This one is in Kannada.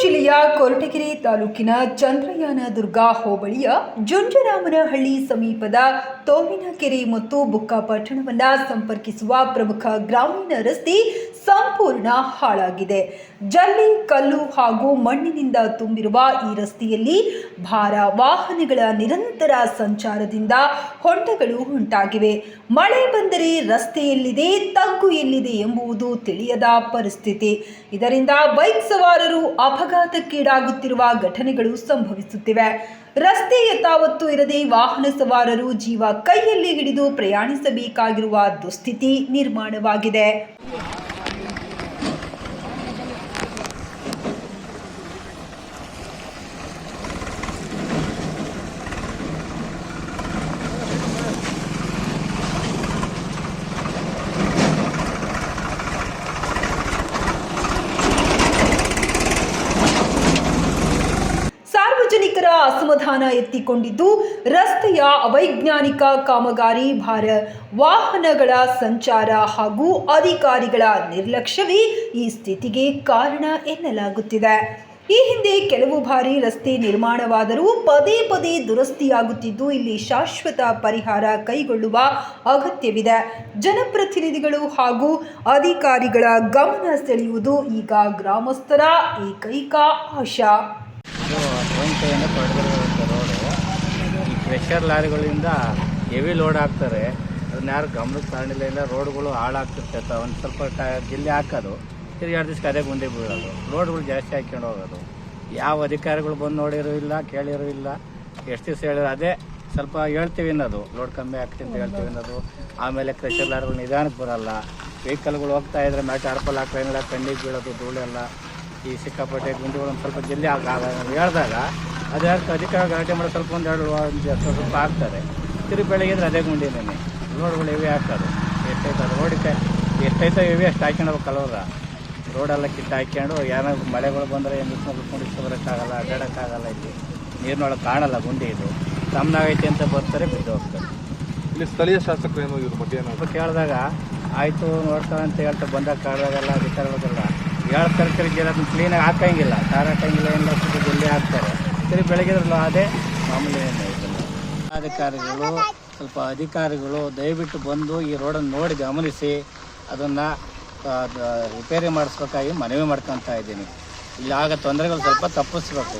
ಜಿಲ್ಲೆಯ ಕೊರಟಗೆರೆ ತಾಲೂಕಿನ ಚಂದ್ರಯಾನ ದುರ್ಗಾ ಹೋಬಳಿಯ ಜುಂಜರಾಮನಹಳ್ಳಿ ಸಮೀಪದ ತೋವಿನಕೆರೆ ಮತ್ತು ಬುಕ್ಕಾಪಟ್ಟಣವನ್ನು ಸಂಪರ್ಕಿಸುವ ಪ್ರಮುಖ ಗ್ರಾಮೀಣ ರಸ್ತೆ ಸಂಪೂರ್ಣ ಹಾಳಾಗಿದೆ. ಜಲ್ಲಿ, ಕಲ್ಲು ಹಾಗೂ ಮಣ್ಣಿನಿಂದ ತುಂಬಿರುವ ಈ ರಸ್ತೆಯಲ್ಲಿ ಭಾರ ವಾಹನಗಳ ನಿರಂತರ ಸಂಚಾರದಿಂದ ಹೊಂಡಗಳು ಉಂಟಾಗಿವೆ. ಮಳೆ ಬಂದರೆ ರಸ್ತೆಯಲ್ಲಿದೆ, ತಗ್ಗು ಎಲ್ಲಿದೆ ಎಂಬುದು ತಿಳಿಯದ ಪರಿಸ್ಥಿತಿ. ಇದರಿಂದ ಬೈಕ್ ಸವಾರರು ಅಪಘಾತಕ್ಕೀಡಾಗುತ್ತಿರುವ ಘಟನೆಗಳು ಸಂಭವಿಸುತ್ತಿವೆ. ರಸ್ತೆ ಯಥಾವತ್ತು ಇರದೆ ವಾಹನ ಸವಾರರು ಜೀವ ಕೈಯಲ್ಲಿ ಹಿಡಿದು ಪ್ರಯಾಣಿಸಬೇಕಾಗಿರುವ ದುಸ್ಥಿತಿ ನಿರ್ಮಾಣವಾಗಿದೆ. ಅಸಮಾಧಾನ ಎತ್ತಿಕೊಂಡಿದ್ದು, ರಸ್ತೆಯ ಅವೈಜ್ಞಾನಿಕ ಕಾಮಗಾರಿ, ಭಾರ ವಾಹನಗಳ ಸಂಚಾರ ಹಾಗೂ ಅಧಿಕಾರಿಗಳ ನಿರ್ಲಕ್ಷ್ಯವೇ ಈ ಸ್ಥಿತಿಗೆ ಕಾರಣ ಎನ್ನಲಾಗುತ್ತಿದೆ. ಈ ಹಿಂದೆ ಕೆಲವು ಬಾರಿ ರಸ್ತೆ ನಿರ್ಮಾಣವಾದರೂ ಪದೇ ಪದೇ ದುರಸ್ತಿಯಾಗುತ್ತಿದ್ದು, ಇಲ್ಲಿ ಶಾಶ್ವತ ಪರಿಹಾರ ಕೈಗೊಳ್ಳುವ ಅಗತ್ಯವಿದೆ. ಜನಪ್ರತಿನಿಧಿಗಳು ಹಾಗೂ ಅಧಿಕಾರಿಗಳ ಗಮನ ಸೆಳೆಯುವುದು ಈಗ ಗ್ರಾಮಸ್ಥರ ಏಕೈಕ ಆಶಾ. ಒಂದು ಕೈಯಿಂದ ತೊಡೆದಿರುವಂಥ ರೋಡು ಈ ಪ್ರೆಷರ್ ಲಾರಿಗಳಿಂದ ಹೆವಿ ಲೋಡ್ ಹಾಕ್ತಾರೆ ಅದನ್ನ ಯಾರು ಗಮನಕ್ಕೆ ತಗೊಂಡಿಲ್ಲ, ಇಲ್ಲ ರೋಡ್ಗಳು ಹಾಳಾಗ್ತಿರ್ತೈತೆ ಒಂದು ಸ್ವಲ್ಪ ಜಿಲ್ಲೆ ಹಾಕೋದು. ತಿರ್ಗಿ ಎರಡು ದಿವ್ಸಕ್ಕೆ ಅದೇ ಮುಂದೆ ಬೀಳೋದು. ರೋಡ್ಗಳು ಜಾಸ್ತಿ ಹಾಕ್ಕೊಂಡು ಹೋಗೋದು. ಯಾವ ಅಧಿಕಾರಿಗಳು ಬಂದು ನೋಡಿರೋ ಇಲ್ಲ, ಕೇಳಿರೋ ಇಲ್ಲ, ಎಷ್ಟು ದಿವಸ ಹೇಳಿರೋ ಅದೇ ಸ್ವಲ್ಪ ಹೇಳ್ತೀವಿ ಅನ್ನೋದು. ಲೋಡ್ ಕಮ್ಮಿ ಆಗ್ತಿ ಅಂತ ಹೇಳ್ತೀವಿ ಅನ್ನೋದು. ಆಮೇಲೆ ಕ್ರೆಷರ್ ಲಾರಿಗಳು ನಿಧಾನಕ್ಕೆ ಬರೋಲ್ಲ. ವೆಹಿಕಲ್ಗಳು ಹೋಗ್ತಾ ಇದ್ರೆ ಮ್ಯಾಟ್ ಅರ್ಪಲ್ ಹಾಕ್ತಾ ಕಣ್ಣಿಗೆ ಬೀಳೋದು, ಧೂಳೆಲ್ಲ. ಈ ಸಿಕ್ಕಾಪಟ್ಟೆ ಗುಂಡಿಗಳು ಒಂದು ಸ್ವಲ್ಪ ಜಲ್ಲಿ ಆಗ ಹೇಳಿದಾಗ ಅದೇ ಅಧಿಕಾರ ಗಲಾಟೆ ಮಾಡೋ ಸ್ವಲ್ಪ ಒಂದು ಎರಡು ಒಂದು ಸ್ವಲ್ಪ ಆಗ್ತಾರೆ ತಿರುಗಿ ಬೆಳಗ್ಗೆ ಅದೇ ಗುಂಡಿನೇ ರೋಡ್ಗಳು ಇವೆ ಹಾಕೋದು ಎಷ್ಟೈತೆ ಅದು ರೋಡಿಗೆ ಎಷ್ಟೈತೋ ಇವೆ ಅಷ್ಟು ಹಾಕ್ಕೊಂಡು ಕಲವರ ರೋಡೆಲ್ಲ ಕಿತ್ತು ಹಾಕ್ಕೊಂಡು ಏನಾದ್ರು ಮಳೆಗಳು ಬಂದರೆ ಏನು ಕುಂಡಿಸ್ಕೊ ಬರೋಕ್ಕಾಗಲ್ಲ ಅಡ್ಡಾಡೋಕ್ಕಾಗಲ್ಲ ಇಲ್ಲಿ. ನೀರಿನೊಳಗೆ ಕಾಣಲ್ಲ ಗುಂಡಿ ಇದು. ತಮ್ಮನಾಗೈತೆ ಅಂತ ಬರ್ತಾರೆ ಬಿದ್ದು ಹೋಗ್ತಾರೆ. ಇಲ್ಲಿ ಸ್ಥಳೀಯ ಶಾಸಕರು ಏನು ಇವ್ರ ಬಗ್ಗೆ ಕೇಳಿದಾಗ ಆಯಿತು ನೋಡ್ತಾರೆ ಅಂತ ಹೇಳ್ತಾ ಬಂದಾಗ ಕಾಡ್ದಾಗೆಲ್ಲ ಅಧಿಕಾರಿಗಳಿಗೆಲ್ಲ ಹೇಳ್ತಾರೆ ತಿರುಗಿ ಅದನ್ನು ಕ್ಲೀನಾಗಿ ಹಾಕಂಗಿಲ್ಲ. ಖಾರ ಹಾಕಂಗಿಲ್ಲ, ಏನು ಜಲ್ದಿ ಹಾಕ್ತಾರೆ. ಸರಿ ಬೆಳಗ್ಗೆದ್ರಲ್ಲ ಅದೇ ಮಾಮೂಲಿ ಅಧಿಕಾರಿಗಳು, ಸ್ವಲ್ಪ ಅಧಿಕಾರಿಗಳು ದಯವಿಟ್ಟು ಬಂದು ಈ ರೋಡನ್ನು ನೋಡಿ ಗಮನಿಸಿ, ಅದನ್ನು ರಿಪೇರಿ ಮಾಡಿಸ್ಬೇಕಾಗಿ ಮನವಿ ಮಾಡ್ಕೊತಾ ಇದ್ದೀನಿ. ಇಲ್ಲಿ ಆಗ ತೊಂದರೆಗಳು ಸ್ವಲ್ಪ ತಪ್ಪಿಸ್ಬೇಕು.